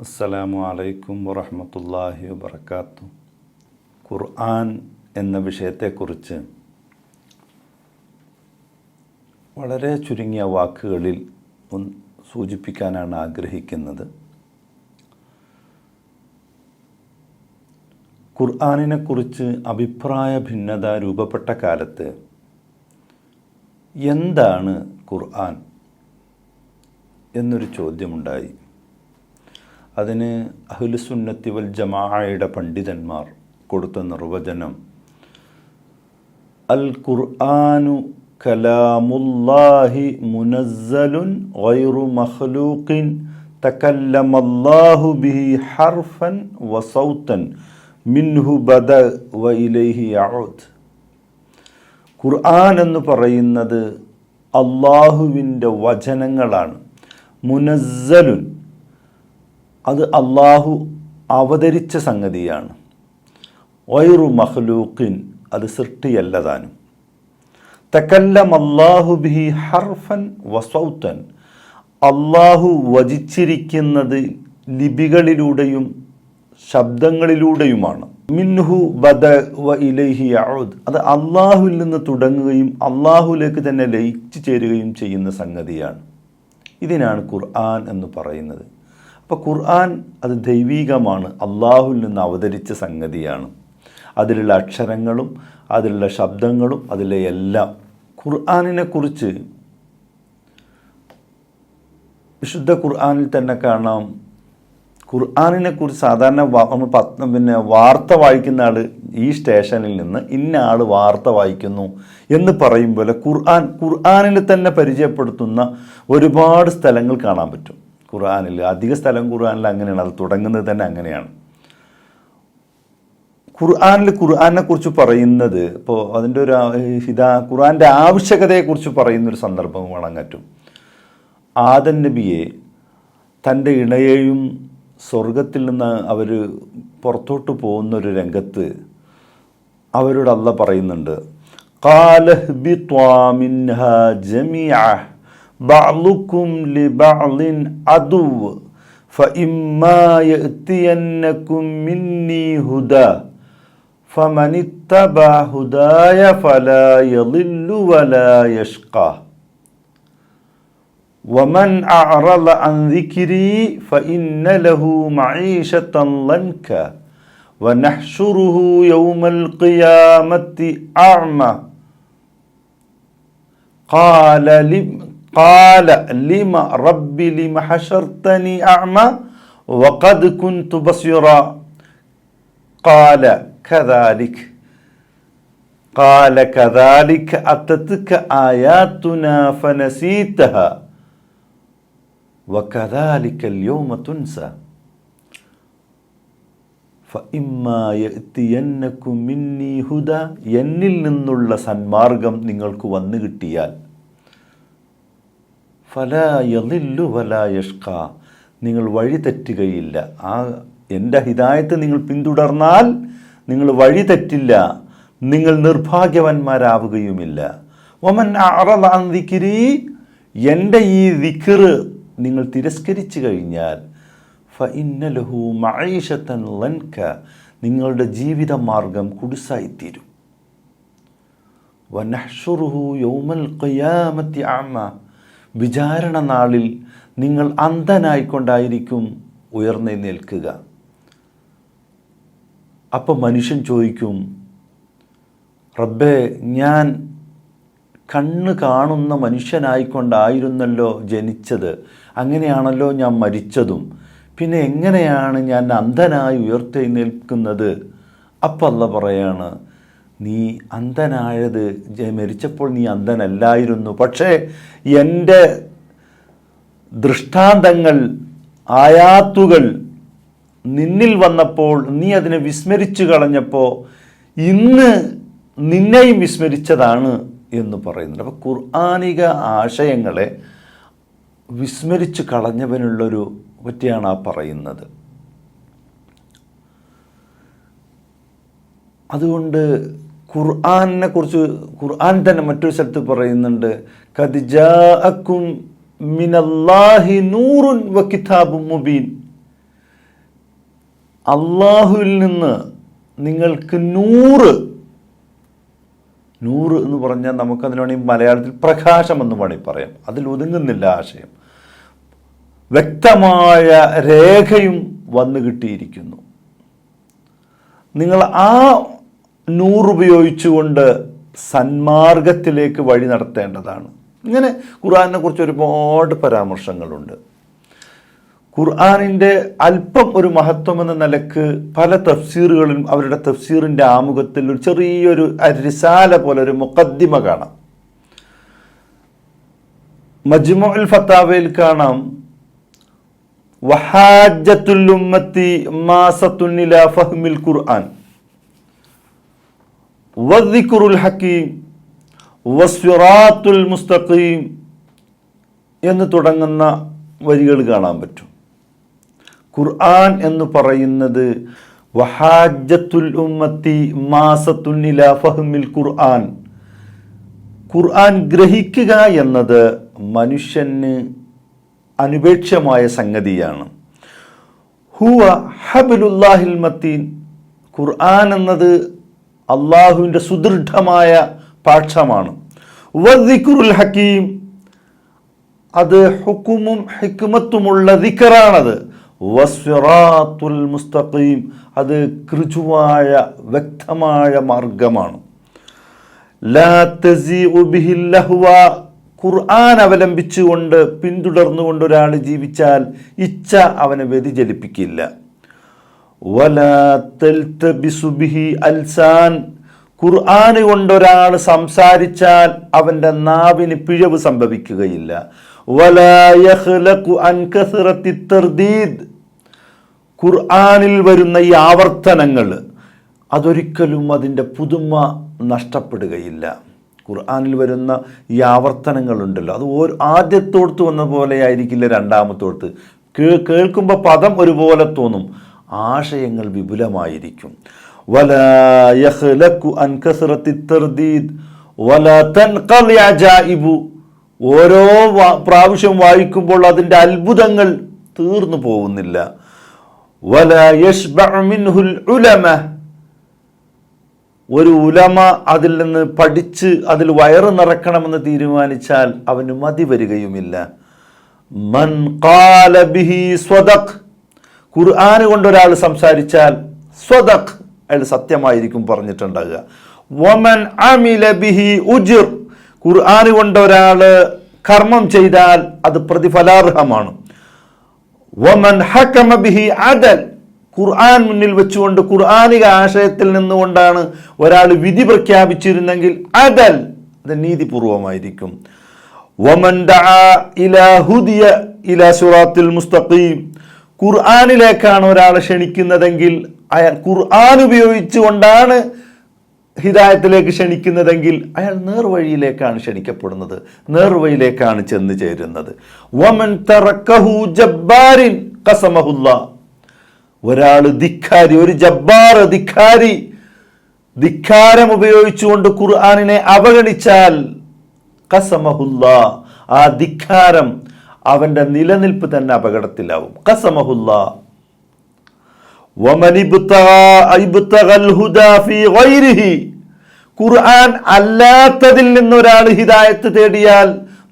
അസ്സലാമു അലൈക്കും വറഹമത്തല്ലാഹി വബർക്കാത്തു ഖുർആൻ എന്ന വിഷയത്തെക്കുറിച്ച് വളരെ ചുരുങ്ങിയ വാക്കുകളിൽ സൂചിപ്പിക്കാനാണ് ആഗ്രഹിക്കുന്നത്. ഖുർആാനിനെക്കുറിച്ച് അഭിപ്രായ ഭിന്നത രൂപപ്പെട്ട കാലത്ത് എന്താണ് ഖുർആൻ എന്നൊരു ചോദ്യമുണ്ടായി. അതിന് അഹ്ലുസുന്നത്തി വൽ ജമാഅയുടെ പണ്ഡിതന്മാർ കൊടുത്ത നിർവചനം അൽ ഖുർആാനു കലാമുല്ലാഹി മുനസ്സലുൻ ഗൈറു മഖ്ലൂഖിൻ തകല്ലമല്ലാഹു ബിഹി ഹർഫൻ വസൗത്തൻ മിൻഹു ബദ വ ഇലൈഹി യഊദ് ഖുർആൻ എന്ന് പറയുന്നത് അള്ളാഹുവിന്റെ വചനങ്ങളാണ്. മുനസ്സലുൻ അത് അള്ളാഹു അവതരിച്ച സംഗതിയാണ്. വൈറു മഹ്ലൂക്കിൻ അത് സൃഷ്ടിയല്ല താനും തക്കല്ലം അള്ളാഹു ബിഹി ഹർഫൻ വസൗത്തൻ അള്ളാഹു വചിച്ചിരിക്കുന്നത് ലിപികളിലൂടെയും ശബ്ദങ്ങളിലൂടെയുമാണ്. മിൻഹു ബദ വ ഇലൈഹി അത് അള്ളാഹുവിൽ നിന്ന് തുടങ്ങുകയും അള്ളാഹുലേക്ക് തന്നെ ലയിച്ചു ചേരുകയും ചെയ്യുന്ന സംഗതിയാണ്. ഇതിനാണ് ഖുർആൻ എന്ന് പറയുന്നത്. അപ്പോൾ ഖുർആൻ അത് ദൈവീകമാണ്. അള്ളാഹുവിൽ നിന്ന് അവതരിച്ച സംഗതിയാണ്. അതിലുള്ള അക്ഷരങ്ങളും അതിലുള്ള ശബ്ദങ്ങളും അതിലെ എല്ലാം. ഖുർആാനിനെ കുറിച്ച് വിശുദ്ധ ഖുർആാനിൽ തന്നെ കാണാം. ഖുർആാനിനെ കുറിച്ച് സാധാരണ നമ്മൾ പത്ത് പിന്നെ വാർത്ത വായിക്കുന്ന ആൾ ഈ സ്റ്റേഷനിൽ നിന്ന് ഇന്ന ആൾ വാർത്ത വായിക്കുന്നു എന്ന് പറയും പോലെ ഖുർആൻ ഖുർആാനിൽ തന്നെ പരിചയപ്പെടുത്തുന്ന ഒരുപാട് സ്ഥലങ്ങൾ കാണാൻ പറ്റും. ഖുർആാനിൽ അധിക സ്ഥലം ഖുർആാനിൽ അങ്ങനെയാണ് അത് തുടങ്ങുന്നത് തന്നെ അങ്ങനെയാണ്. ഖുർആാനിൽ ഖുർആാനെ കുറിച്ച് പറയുന്നത് ഇപ്പോൾ അതിന്റെ ഒരു ഇതാ ഖുർആാന്റെ ആവശ്യകതയെക്കുറിച്ച് പറയുന്നൊരു സന്ദർഭം കാണാൻ പറ്റും ആദൻ നബിയെ തന്റെ ഇണയെയും സ്വർഗത്തിൽ നിന്ന് അവർ പുറത്തോട്ട് പോകുന്ന ഒരു രംഗത്ത് അവരോട് അല്ല പറയുന്നുണ്ട് بعضكم لبعض عدو فإما يأتينكم مني هدى فمن اتبع هداي فلا يضل ولا يشقى. ومن أعرض عن ذكري فإن له معيشة ضنكا ونحشره يوم القيامة أعمى. قال لم قال لم رب لم حشرتني أعمى وقد كنت بصيرا قال كذلك قال كذلك أتتك آياتنا فنسيتها وكذلك اليوم تنسى ഫഇമ്മായത്തിയന്നക്കും മിന്നി ഹുദ എന്നിൽ നിന്നുള്ള സന്മാർഗം നിങ്ങൾക്ക് വന്നു കിട്ടിയാൽ ഫലായലില്ലു ഫലായഷ്ക നിങ്ങൾ വഴി തെറ്റുകയില്ല. ആ എന്റെ ഹിതായത്ത് നിങ്ങൾ പിന്തുടർന്നാൽ നിങ്ങൾ വഴി തെറ്റില്ല. നിങ്ങൾ നിർഭാഗ്യവന്മാരാവുകയുമില്ല. ഒമൻ അറലാന്തിക്കിരി എന്റെ ഈ ദിക്കിറ് നിങ്ങൾ തിരസ്കരിച്ചു കഴിഞ്ഞാൽ ഫ ഇന്നലഹു മഴീഷത്തൻ ലൻക നിങ്ങളുടെ ജീവിത മാർഗം കുടിസായിത്തീരും വനഹ്ഷുറുഹു യൗമൽ ഖിയാമത്തി ആമ വിചാരണ നാളിൽ നിങ്ങൾ അന്ധനായിക്കൊണ്ടായിരിക്കും ഉയർന്നേൽക്കുക അപ്പം മനുഷ്യൻ ചോദിക്കും റബ്ബേ ഞാൻ കണ്ണ് കാണുന്ന മനുഷ്യനായിക്കൊണ്ടായിരുന്നല്ലോ ജനിച്ചത്. അങ്ങനെയാണല്ലോ ഞാൻ മരിച്ചതും. പിന്നെ എങ്ങനെയാണ് ഞാൻ അന്ധനായി ഉയർത്തെഴുന്നേൽക്കുന്നത്? അപ്പം അല്ല പറയാണ് നീ അന്ധനായത് മരിച്ചപ്പോൾ നീ അന്ധനല്ലായിരുന്നു. പക്ഷേ എന്റെ ദൃഷ്ടാന്തങ്ങൾ ആയാത്തുകൾ നിന്നിൽ വന്നപ്പോൾ നീ അതിനെ വിസ്മരിച്ചു കളഞ്ഞപ്പോൾ ഇന്ന് നിന്നെയും വിസ്മരിച്ചതാണ് എന്ന് പറയുന്നുണ്ട്. അപ്പോൾ ഖുർആാനിക ആശയങ്ങളെ വിസ്മരിച്ച് കളഞ്ഞവനുള്ളൊരു പറ്റിയാണ് ആ പറയുന്നത്. അതുകൊണ്ട് ഖുർആാനിനെ കുറിച്ച് ഖുർആൻ തന്നെ മറ്റൊരു സ്ഥലത്ത് പറയുന്നുണ്ട്. കദിജാഅക്കും മിനല്ലാഹി നൂറുൻ വ മുബീൻ. അള്ളാഹുവിൽ നിന്ന് നിങ്ങൾക്ക് നൂറ് നൂറ് എന്ന് പറഞ്ഞാൽ നമുക്കതിന് വേണമെങ്കിൽ മലയാളത്തിൽ പ്രകാശം എന്ന് വേണമെങ്കിൽ പറയാം. അതിൽ ഒതുങ്ങുന്നില്ല ആശയം. വ്യക്തമായ രേഖയും വന്നു കിട്ടിയിരിക്കുന്നു. നിങ്ങൾ ആ നൂറുപയോഗിച്ചുകൊണ്ട് സന്മാർഗത്തിലേക്ക് വഴി നടത്തേണ്ടതാണ്. ഇങ്ങനെ ഖുർആാനിനെ കുറിച്ച് ഒരുപാട് പരാമർശങ്ങളുണ്ട്. ഖുർആാനിന്റെ അല്പം ഒരു മഹത്വം എന്ന നിലയ്ക്ക് പല തഫ്സീറുകളിലും അവരുടെ തഫ്സീറിന്റെ ആമുഖത്തിൽ ഒരു ചെറിയൊരു അരിസാല പോലെ ഒരു മുഖദ്ദിമ കാണാം. മജ്മുൽ ഫത്താവയിൽ കാണാം വഹാജത്തുൽ ഉമ്മത്തി മാസത്തുൻ ഇലാ ഫഹ്മിൽ ഖുർആൻ. വദ്ദിക്റുൽ ഹക്കീം വസ്വിറാത്തുൽ മുസ്തഖീം എന്ന് തുടങ്ങുന്ന വരികൾ കാണാൻ പറ്റും. ഖുർആൻ എന്ന് പറയുന്നത് വഹാജത്തുൽ ഉമ്മത്തി മാസത്തുൻ ഇലാ ഫഹ്മിൽ ഖുർആൻ. ഖുർആൻ ഗ്രഹിക്കുക എന്നത് മനുഷ്യന് അനുപേക്ഷമായ സംഗതിയാണ്. ഹുവ ഹബിലുല്ലാഹിൽ മത്തീൻ. ഖുർആൻ എന്നത് അള്ളാഹുവിന്റെ സുദൃഢമായ പാഠമാണ് വദിക്കുറുൽ ഹക്കീം അത് ഹുക്കുമും ഹിക്കുമത്തുമുള്ള ദിക്കറാണത്. വസ്വറാത്തുൽ മുസ്തഖീം അത് കൃചുവായ വ്യക്തമായ മാർഗമാണ്. ഖുർആൻ അവലംബിച്ചുകൊണ്ട് പിന്തുടർന്നുകൊണ്ട് ഒരാൾ ജീവിച്ചാൽ ഇച്ഛ അവനെ വ്യതിചലിപ്പിക്കില്ല. ഖുർആൻ കൊണ്ടൊരാൾ സംസാരിച്ചാൽ അവന്റെ നാവിന് പിഴവ് സംഭവിക്കുകയില്ല. ഖുർആനിൽ വരുന്ന ഈ ആവർത്തനങ്ങൾ അതൊരിക്കലും അതിന്റെ പുതുമ നഷ്ടപ്പെടുകയില്ല. ഖുർആാനിൽ വരുന്ന ഈ ആവർത്തനങ്ങളുണ്ടല്ലോ. അത് ഓരോ ആദ്യത്തോടത്ത് വന്ന പോലെ ആയിരിക്കില്ല രണ്ടാമത്തോടത്ത് കേൾക്കുമ്പോൾ പദം ഒരുപോലെ തോന്നും. ആശയങ്ങൾ വിപുലമായിരിക്കും. ഓരോ പ്രാവശ്യം വായിക്കുമ്പോൾ അതിന്റെ അത്ഭുതങ്ങൾ തീർന്നു പോകുന്നില്ല. ഒരു ഉലമ അതിൽ നിന്ന് പഠിച്ച് അതിൽ വയറ് നിറക്കണമെന്ന് തീരുമാനിച്ചാൽ അവന് മതി വരികയുമില്ല. മൻ ഖാല ബിഹി ഖുർആൻ കൊണ്ടൊരാൾ സംസാരിച്ചാൽ സ്വതഖ് അയാൾ സത്യമായിരിക്കും പറഞ്ഞിട്ടുണ്ടാകുക വമൻ അമില ബിഹി ഉജിർ. ഖുർആൻ കൊണ്ടൊരാൾ കർമ്മം ചെയ്താൽ അത് പ്രതിഫലാർഹമാണ്. വമൻ ഹക്കമ ബിഹി അദൽ. ഖുർആൻ മുന്നിൽ വെച്ചുകൊണ്ട് ഖുർആനിക ആശയത്തിൽ നിന്നുകൊണ്ടാണ് ഒരാൾ വിധി പ്രഖ്യാപിച്ചിരുന്നെങ്കിൽ അദൽ അത് നീതിപൂർവമായിരിക്കും. വമൻ ഇലാ ഹുദിയ ഇലാ സിറാത്തിൽ മുസ്തഖീം. ഖുർആനിലേക്കാണ് ഒരാൾ ക്ഷണിക്കുന്നതെങ്കിൽ അയാൾ ഖുർആൻ ഉപയോഗിച്ചുകൊണ്ടാണ് ഹിദായത്തിലേക്ക് ക്ഷണിക്കുന്നതെങ്കിൽ അയാൾ നേർവഴിയിലേക്കാണ് ക്ഷണിക്കപ്പെടുന്നത്. നേർവഴിയിലേക്കാണ് ചെന്ന് ചേരുന്നത്. വമൻ തറക്കഹു ജബ്ബാരിൻ ഒരാൾ ഒരു ജബ്ബാർ ധിക്കാരി ധിക്കാരം ഉപയോഗിച്ചുകൊണ്ട് ഖുർആാനിനെ അവഗണിച്ചാൽ കസമഹുല്ല. ആ ധിക്കാരം അവന്റെ നിലനിൽപ്പ് തന്നെ അപകടത്തിലാവും. കസമഹുല്ല ഖുർആൻ അല്ലാത്തതിൽ നിന്നൊരാൾ ഹിദായത്ത് തേടിയാൽ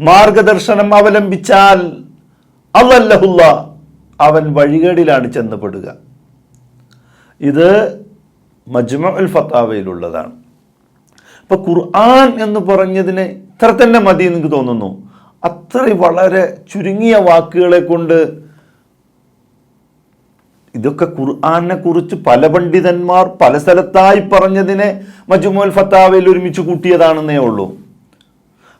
മാർഗദർശനം അവലംബിച്ചാൽ അവല്ലഹുല്ല അവൻ വഴികേടിലാണ് ചെന്നപ്പെടുക ഇത് മജ്മഉൽ ഫത്താവയിലുള്ളതാണ്. അപ്പോൾ ഖുർആൻ എന്ന് പറഞ്ഞതിന് ഇത്ര തന്നെ മതി എനിക്ക് തോന്നുന്നു. അത്ര വളരെ ചുരുങ്ങിയ വാക്കുകളെ കൊണ്ട് ഇതൊക്കെ ഖുർആാനെ കുറിച്ച് പല പണ്ഡിതന്മാർ പല സ്ഥലത്തായി പറഞ്ഞതിനെ മജുമോൽ ഫത്താവയിൽ ഒരുമിച്ച് കൂട്ടിയതാണെന്നേ ഉള്ളൂ.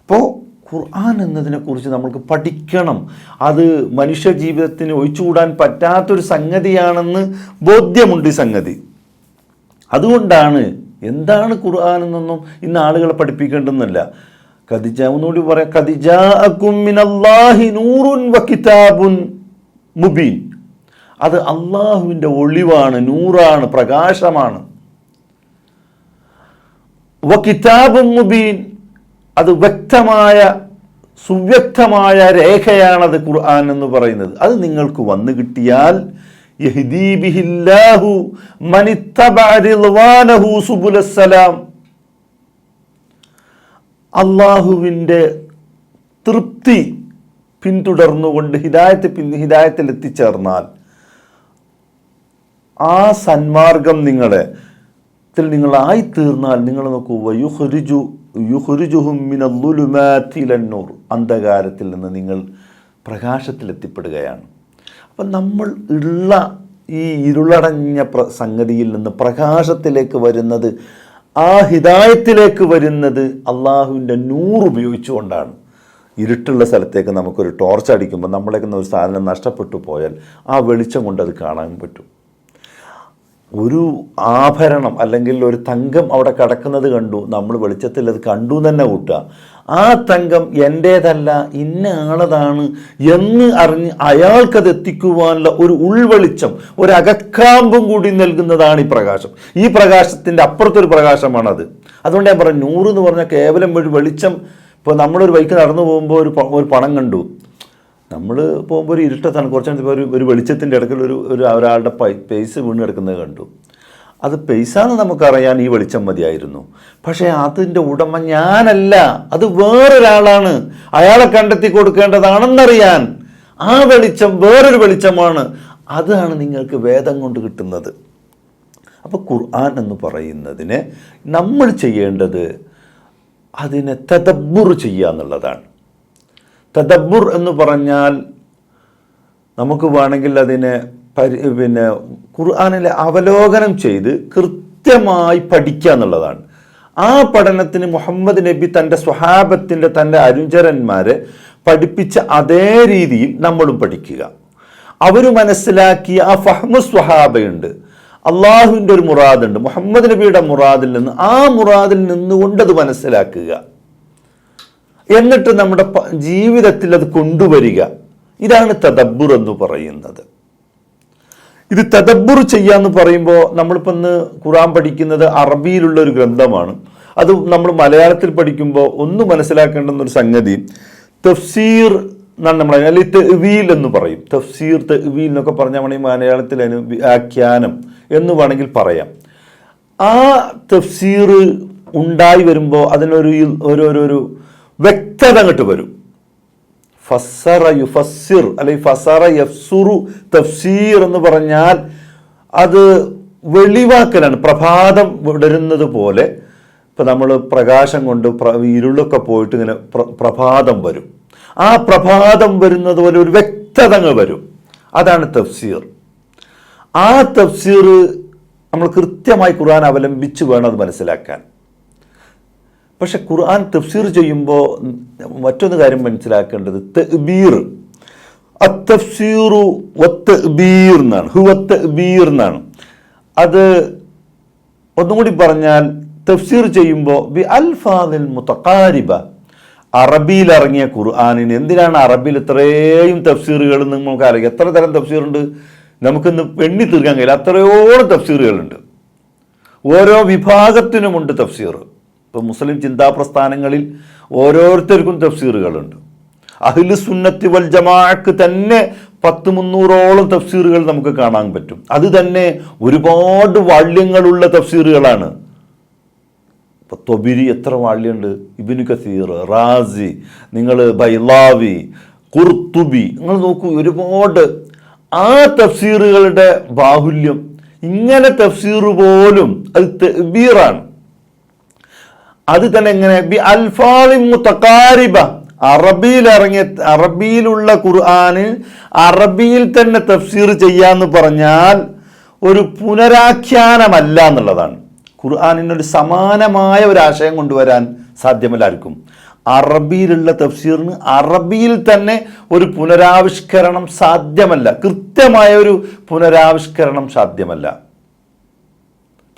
അപ്പോൾ ഖുർആൻ എന്നതിനെക്കുറിച്ച് നമ്മൾക്ക് പഠിക്കണം. അത് മനുഷ്യ ജീവിതത്തിന് ഒഴിച്ചുകൂടാൻ പറ്റാത്തൊരു സംഗതിയാണെന്ന് ബോധ്യമുണ്ട് ഈ സംഗതി. അതുകൊണ്ടാണ് എന്താണ് ഖുർആൻ എന്നൊന്നും ഇന്ന് ആളുകളെ പഠിപ്പിക്കേണ്ടെന്നല്ല കദിജ ഒന്നുകൂടി പറയാം. മിനല്ലാഹി നൂറുൻ വ കിതാബുൻ മുബീൻ. അത് അള്ളാഹുവിന്റെ ഒളിവാണ് നൂറാണ് പ്രകാശമാണ്. വ മുബീൻ. അത് വ്യക്തമായ സുവ്യക്തമായ രേഖയാണത് ഖുർആൻ എന്ന് പറയുന്നത്. അത് നിങ്ങൾക്ക് വന്നു കിട്ടിയാൽ യഹ്ദീബിഹില്ലാഹു മനിത്തബഅ റിദ്വാനഹു സുബുലസ്സലാം. അള്ളാഹുവിന്റെ തൃപ്തി പിന്തുടർന്നുകൊണ്ട് ഹിദായത്ത് പിൻ ഹിദായത്തിൽ എത്തിച്ചേർന്നാൽ ആ സന്മാർഗം നിങ്ങളെ ത്തിൽ നിങ്ങളായി തീർന്നാൽ നിങ്ങൾ നോക്കൂ അന്ധകാരത്തിൽ നിന്ന് നിങ്ങൾ പ്രകാശത്തിലെത്തിപ്പെടുകയാണ്. അപ്പം നമ്മൾ ഉള്ള ഈ ഇരുളടഞ്ഞ സംഗതിയിൽ നിന്ന് പ്രകാശത്തിലേക്ക് വരുന്നത് ആ ഹിതായത്തിലേക്ക് വരുന്നത് അള്ളാഹുവിന്റെ നൂറ് ഉപയോഗിച്ചുകൊണ്ടാണ്. ഇരുട്ടുള്ള സ്ഥലത്തേക്ക് നമുക്കൊരു ടോർച്ച് അടിക്കുമ്പോൾ നമ്മളേക്കുന്ന ഒരു സാധനം നഷ്ടപ്പെട്ടു പോയാൽ ആ വെളിച്ചം കൊണ്ട് അത് കാണാൻ പറ്റും. ഒരു ആഭരണം അല്ലെങ്കിൽ ഒരു തങ്കം അവിടെ കിടക്കുന്നത് കണ്ടു. നമ്മൾ വെളിച്ചത്തിൽ അത് കണ്ടു തന്നെ കൂട്ടുക. ആ തങ്കം എന്റേതല്ല ഇന്ന ആളതാണ് എന്ന് അറിഞ്ഞ് അയാൾക്കത് എത്തിക്കുവാനുള്ള ഒരു ഉൾവെളിച്ചം ഒരു അകക്കാമ്പും കൂടി നൽകുന്നതാണ് ഈ പ്രകാശം. ഈ പ്രകാശത്തിന്റെ അപ്പുറത്തൊരു പ്രകാശമാണത്. അതുകൊണ്ട് ഞാൻ പറഞ്ഞു നൂറ് എന്ന് പറഞ്ഞാൽ കേവലം ഒരു വെളിച്ചം. ഇപ്പോൾ നമ്മളൊരു ബൈക്ക് നടന്നു പോകുമ്പോൾ ഒരു ഒരു പണം കണ്ടു. നമ്മൾ പോകുമ്പോൾ ഒരു ഇരുട്ടത്താണ്. കുറച്ച് ഒരു ഒരു വെളിച്ചത്തിന്റെ ഇടയ്ക്കിൽ ഒരു ഒരു ഒരാളുടെ പേസ് വീണ് കിടക്കുന്നത് കണ്ടു. അത് പൈസാന്ന് നമുക്കറിയാൻ ഈ വെളിച്ചം മതിയായിരുന്നു. പക്ഷേ അതിന്റെ ഉടമ ഞാനല്ല. അത് വേറൊരാളാണ്. അയാളെ കണ്ടെത്തി കൊടുക്കേണ്ടതാണെന്നറിയാൻ ആ വെളിച്ചം വേറൊരു വെളിച്ചമാണ്. അതാണ് നിങ്ങൾക്ക് വേദം കൊണ്ട് കിട്ടുന്നത്. അപ്പോൾ ഖുർആൻ എന്ന് പറയുന്നതിനെ നമ്മൾ ചെയ്യേണ്ടത് അതിനെ തദബ്ബുർ ചെയ്യുക എന്നുള്ളതാണ്. തദബ്ബുർ എന്ന് പറഞ്ഞാൽ നമുക്ക് വേണമെങ്കിൽ അതിനെ പരി പിന്നെ ഖുർആാനിലെ അവലോകനം ചെയ്ത് കൃത്യമായി പഠിക്കുക എന്നുള്ളതാണ്. ആ പഠനത്തിന് മുഹമ്മദ് നബി തന്റെ സ്വഹാബത്തിന്റെ തന്റെ അനുചരന്മാരെ പഠിപ്പിച്ച അതേ രീതിയിൽ നമ്മളും പഠിക്കുക. അവർ മനസ്സിലാക്കിയ ആ ഫഹ്മു സ്വഹാബയുണ്ട്. അള്ളാഹുവിന്റെ ഒരു മുറാദുണ്ട്. മുഹമ്മദ് നബിയുടെ മുറാദിൽ നിന്ന് ആ മുറാദിൽ നിന്നുകൊണ്ട് അത് മനസ്സിലാക്കുക. എന്നിട്ട് നമ്മുടെ ജീവിതത്തിൽ അത് കൊണ്ടുവരിക. ഇതാണ് തദബ്ബുർ എന്ന് പറയുന്നത്. ഇത് തദബ്ബുർ ചെയ്യാന്ന് പറയുമ്പോൾ നമ്മളിപ്പോൾ ഇന്ന് ഖുറാൻ പഠിക്കുന്നത് അറബിയിലുള്ള ഒരു ഗ്രന്ഥമാണ്. അത് നമ്മൾ മലയാളത്തിൽ പഠിക്കുമ്പോൾ ഒന്ന് മനസ്സിലാക്കേണ്ടുന്ന ഒരു സംഗതി തഫ്സീർ എന്നാണ് നമ്മൾ അല്ലെങ്കിൽ തെവീൽ എന്ന് പറയും. തഫ്സീർ തെവീൽ എന്നൊക്കെ പറഞ്ഞാൽ വേണമെങ്കിൽ മലയാളത്തിൽ അതിന് വ്യാഖ്യാനം എന്ന് വേണമെങ്കിൽ പറയാം. ആ തഫ്സീർ ഉണ്ടായി വരുമ്പോൾ അതിനൊരു ഓരോരോ വ്യക്തത അങ്ങോട്ട് വരും. ഫസറ യുഫസ്സിർ അല്ലെങ്കിൽ ഫസറ യഫ്സുറു തഫ്സീർ എന്ന് പറഞ്ഞാൽ അത് വെളിവാക്കലാണ്. പ്രഭാതം വിടരുന്നത് പോലെ ഇപ്പം നമ്മൾ പ്രകാശം കൊണ്ട് ഇരുളൊക്കെ പോയിട്ട് ഇങ്ങനെ പ്ര- പ്രഭാതം വരും. ആ പ്രഭാതം വരുന്നത് പോലെ ഒരു വ്യക്തത അങ്ങ് വരും. അതാണ് തഫ്സീർ. ആ തഫ്സീർ നമ്മൾ കൃത്യമായി ഖുർആൻ അവലംബിച്ച് വേണം അത് മനസ്സിലാക്കാൻ. പക്ഷെ ഖുർആൻ തഫ്സീർ ചെയ്യുമ്പോൾ മറ്റൊന്ന് കാര്യം മനസ്സിലാക്കേണ്ടത് തബീർ അത്തഫ്സീറു വത്തബീർ എന്നാണ്. ഹു വത്തബീർ എന്നാണ്. അത് ഒന്നും കൂടി പറഞ്ഞാൽ തഫ്സീർ ചെയ്യുമ്പോൾ ബി അൽഫാദിൽ മുത്തക്കാരിബ അറബിയിൽ ഇറങ്ങിയ ഖുർആാനിന് എന്തിനാണ് അറബിയിൽ ഇത്രയും തഫ്സീറുകൾ നമുക്ക് അറിയാം. എത്ര തരം തഫ്സീറുണ്ട്? നമുക്കിന്ന് എണ്ണി തീർക്കാൻ കഴിയില്ല. അത്രയോളം തഫ്സീറുകളുണ്ട്. ഓരോ വിഭാഗത്തിനുമുണ്ട് തഫ്സീർ ഇപ്പോൾ മുസ്ലിം ചിന്താ പ്രസ്ഥാനങ്ങളിൽ ഓരോരുത്തർക്കും തഫ്സീറുകളുണ്ട്. അഹിൽ സുന്നത്തി വൽ ജമാക്ക് തന്നെ പത്ത് മുന്നൂറോളം തഫ്സീറുകൾ നമുക്ക് കാണാൻ പറ്റും. അത് തന്നെ ഒരുപാട് വാള്യങ്ങളുള്ള തഫ്സീറുകളാണ്. ഇപ്പോൾ തൊബിരി എത്ര വാള്യുണ്ട്? ഇബിനു കസീർ റാസി നിങ്ങൾ ബൈലാവി കുർത്തുബി നിങ്ങൾ നോക്കൂ ഒരുപാട്. ആ തഫ്സീറുകളുടെ ബാഹുല്യം ഇങ്ങനെ തഫ്സീർ പോലും അത് തെബീറാണ്. അത് തന്നെ എങ്ങനെ? ബി അൽഫാദി മുത്തക്കാരിബ അറബിയിൽ ഇറങ്ങിയ അറബിയിലുള്ള ഖുർആന് അറബിയിൽ തന്നെ തഫ്സീർ ചെയ്യാന്ന് പറഞ്ഞാൽ ഒരു പുനരാഖ്യാനമല്ല എന്നുള്ളതാണ്. ഖുർആാനിനൊരു സമാനമായ ഒരു ആശയം കൊണ്ടുവരാൻ സാധ്യമല്ലായിരിക്കും. അറബിയിലുള്ള തഫ്സീറിന് അറബിയിൽ തന്നെ ഒരു പുനരാവിഷ്കരണം സാധ്യമല്ല. കൃത്യമായ ഒരു പുനരാവിഷ്കരണം സാധ്യമല്ല.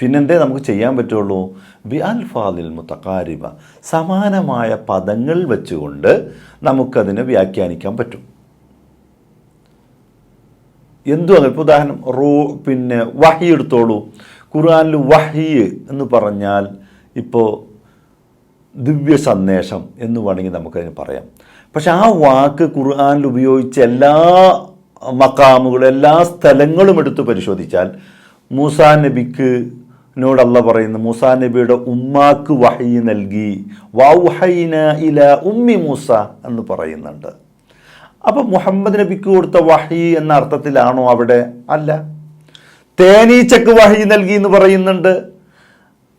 പിന്നെന്തേ നമുക്ക് ചെയ്യാൻ പറ്റുള്ളൂ? ബി അൽഫാദിൽ മുത്തക്കാരിബ സമാനമായ പദങ്ങൾ വെച്ചുകൊണ്ട് നമുക്കതിനെ വ്യാഖ്യാനിക്കാൻ പറ്റും. എന്തു അങ്ങനെ ഇപ്പോൾ ഉദാഹരണം? റോ പിന്നെ വഹി എടുത്തോളൂ. ഖുർആനിൽ വഹി എന്ന് പറഞ്ഞാൽ ഇപ്പോൾ ദിവ്യ സന്ദേശം എന്ന് വേണമെങ്കിൽ നമുക്കതിന് പറയാം. പക്ഷെ ആ വാക്ക് ഖുർആാനിൽ ഉപയോഗിച്ച എല്ലാ മക്കാമുകളും എല്ലാ സ്ഥലങ്ങളും എടുത്ത് പരിശോധിച്ചാൽ മൂസാ നബിക്ക് നോടല്ല പറയുന്നു മൂസാ നബിയുടെ ഉമ്മാക്ക് വഹി നൽകി. വൗഹൈന ഇല ഉമ്മി മൂസ എന്ന് പറയുന്നുണ്ട്. അപ്പം മുഹമ്മദ് നബിക്ക് കൊടുത്ത വഹി എന്ന അർത്ഥത്തിലാണോ അവിടെ? അല്ല. തേനീച്ചക്ക് വഹി നൽകി എന്ന് പറയുന്നുണ്ട്.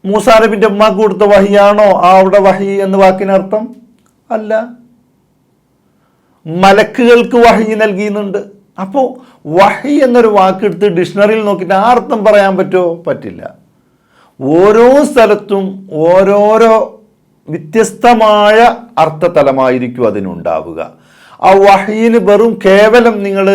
മൂസാ നബിന്റെ ഉമ്മാക്ക് കൊടുത്ത വഹിയാണോ ആ അവിടെ വഹി എന്ന വാക്കിനർത്ഥം? അല്ല. മലക്കുകൾക്ക് വഹി നൽകിയുന്നുണ്ട് അപ്പോൾ വഹി എന്നൊരു വാക്കെടുത്ത് ഡിക്ഷണറിയിൽ നോക്കിയിട്ട് ആ അർത്ഥം പറയാൻ പറ്റുമോ? പറ്റില്ല. ഓരോ സ്ഥലത്തും ഓരോരോ വ്യത്യസ്തമായ അർത്ഥതലമായിരിക്കും അതിനുണ്ടാവുക. ആ വഹീന് വെറും കേവലം നിങ്ങൾ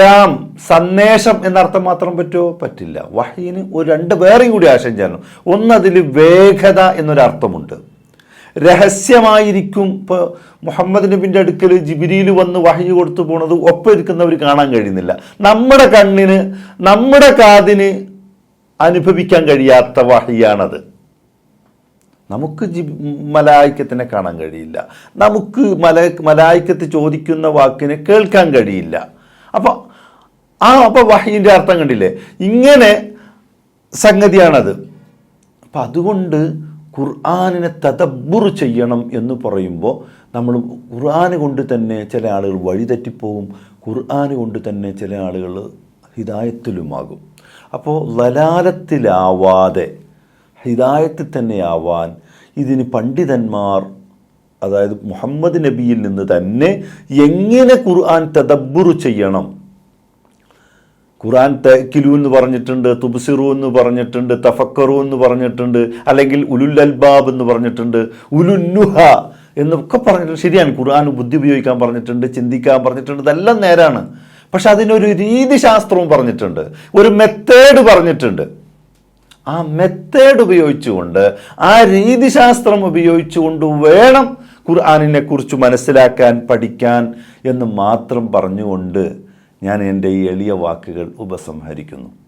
രാം സന്ദേശം എന്നർത്ഥം മാത്രം പറ്റുമോ? പറ്റില്ല. വഹീന് ഒരു രണ്ട് വേറെയും കൂടി ആശയം ചെയ്യണം ഒന്ന് അതിൽ വേഗത എന്നൊരർത്ഥമുണ്ട്. രഹസ്യമായിരിക്കും ഇപ്പോൾ മുഹമ്മദ് നബിന്റെ അടുക്കൽ ജിബിരിയിൽ വന്ന് വഹി കൊടുത്തു പോണത് ഒപ്പം ഇരിക്കുന്നവർ കാണാൻ കഴിയുന്നില്ല. നമ്മുടെ കണ്ണിന് നമ്മുടെ കാതിന് അനുഭവിക്കാൻ കഴിയാത്ത വഹിയാണത്. നമുക്ക് ജി മലായിക്കത്തിനെ കാണാൻ കഴിയില്ല. നമുക്ക് മല മലായിക്കത്ത് ചോദിക്കുന്ന വാക്കിനെ കേൾക്കാൻ കഴിയില്ല. അപ്പോൾ ആ അപ്പോൾ വഹീന്റെ അർത്ഥം കണ്ടില്ലേ? ഇങ്ങനെ സംഗതിയാണത്. അപ്പം അതുകൊണ്ട് ഖുർആാനിനെ തദബ്ബുർ ചെയ്യണം എന്ന് പറയുമ്പോൾ നമ്മൾ ഖുർആൻ കൊണ്ട് തന്നെ ചില ആളുകൾ വഴിതെറ്റിപ്പോവും. ഖുർആൻ കൊണ്ട് തന്നെ ചില ആളുകൾ ഹിദായത്തിലുമാകും. അപ്പോൾ ലലാലത്തിലാവാതെ ഹിദായത്തിൽ തന്നെയാവാൻ ഇതിന് പണ്ഡിതന്മാർ അതായത് മുഹമ്മദ് നബിയിൽ നിന്ന് തന്നെ എങ്ങനെ ഖുർആൻ തദബ്ബുർ ചെയ്യണം? ഖുറാൻ തക്കിലു എന്ന് പറഞ്ഞിട്ടുണ്ട് തുബ്സിറു എന്ന് പറഞ്ഞിട്ടുണ്ട് തഫക്കറു എന്ന് പറഞ്ഞിട്ടുണ്ട് അല്ലെങ്കിൽ ഉലുൽ അൽബാബ് എന്ന് പറഞ്ഞിട്ടുണ്ട് ഉലുന്നുഹ എന്നൊക്കെ പറഞ്ഞിട്ടുണ്ട്. ശരിയാണ് ഖുർആൻ ബുദ്ധി ഉപയോഗിക്കാൻ പറഞ്ഞിട്ടുണ്ട് ചിന്തിക്കാൻ പറഞ്ഞിട്ടുണ്ട് ഇതെല്ലാം നേരാണ്. പക്ഷെ അതിനൊരു രീതിശാസ്ത്രവും പറഞ്ഞിട്ടുണ്ട്. ഒരു മെത്തേഡ് പറഞ്ഞിട്ടുണ്ട്. ആ മെത്തേഡ് ഉപയോഗിച്ചുകൊണ്ട് ആ രീതിശാസ്ത്രം ഉപയോഗിച്ചുകൊണ്ട് വേണം ഖുർആാനിനെ കുറിച്ച് മനസ്സിലാക്കാൻ പഠിക്കാൻ എന്ന് മാത്രം പറഞ്ഞുകൊണ്ട് ഞാൻ എന്റെ ഈ എളിയ വാക്കുകൾ ഉപസംഹരിക്കുന്നു.